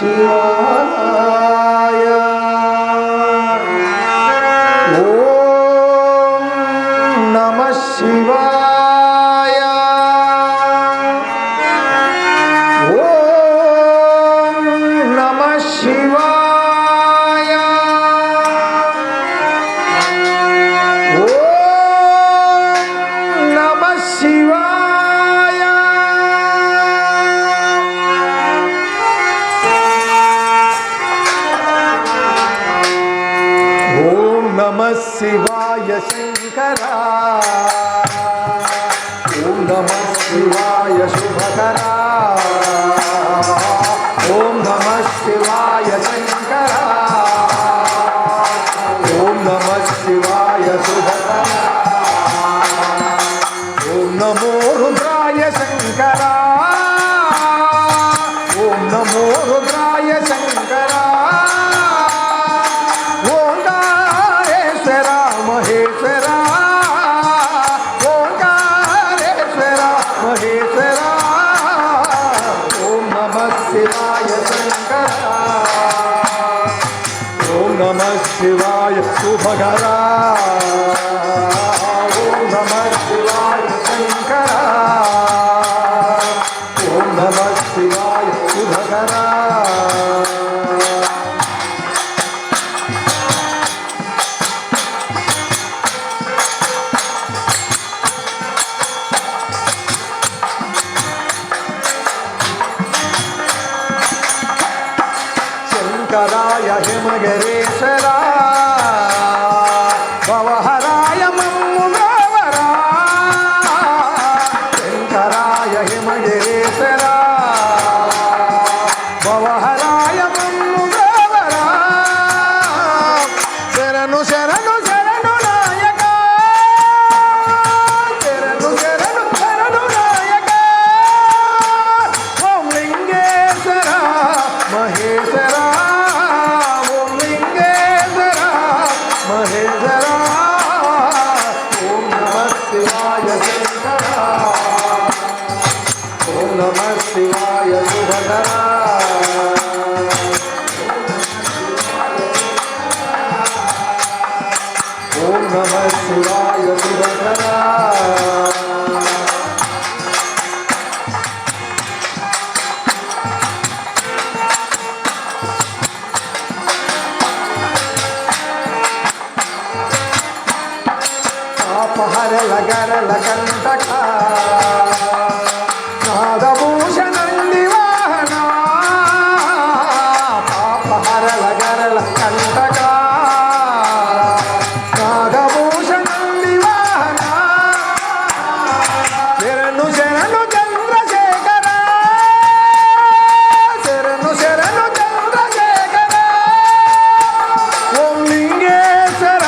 Shiva. నమ శివాయ శంకరా ఓం నమ శివాయ శుభకరా ఓం నమ శివాయ శంకరా ఓం నమ శివాయ శుభకరా ఓం నమో రుద్రాయ శంకరా ఓం నమో రుద్రాయ శంకరా మహేశ్వర ఓం నమ శివాయ శంకర ఓం నమ శివాయ శుభకర ಕರಾಯ ಹಿಮಗರೇಶರಾಯ నమ శివాయ శుభకర పాపహర లగర లగంటకా శరణు శరణు చంద్రశేఖర. శరణు శరణు చంద్రశేఖర. ఓం లింగేశ్వర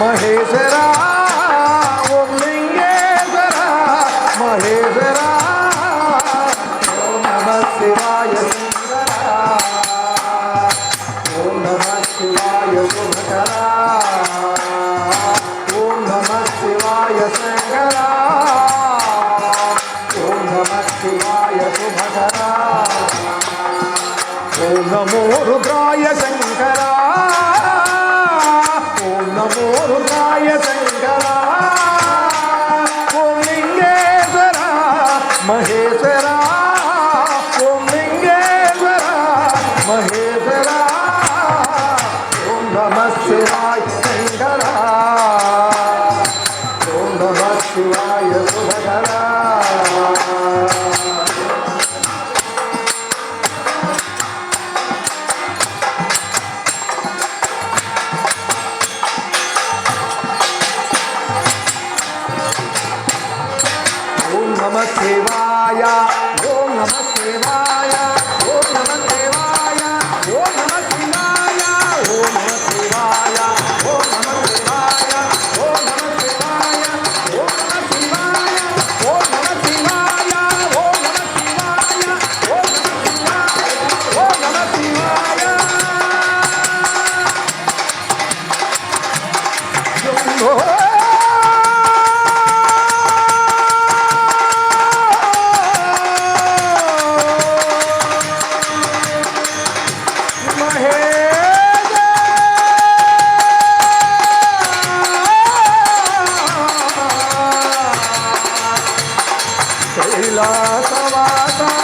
మహేశ్వర. ఓం లింగేశ్వర మహేశ్వర. ఓం నమ శివాయ శంకర ఓం నమ శివాయ ఓం నమ శివాయ ఓం నమో రుద్రాయ శంకరా. ఓం నమో రుద్రాయ శంకరా. ఓం లింగేశ్వర మహేశ్వర. ఓం లింగేశ్వర మహేశ్వర. ఓం నమ శివాయ శంకరా. ఓం నమ శివాయ శుభకర. நம சிவாயா Y la tabla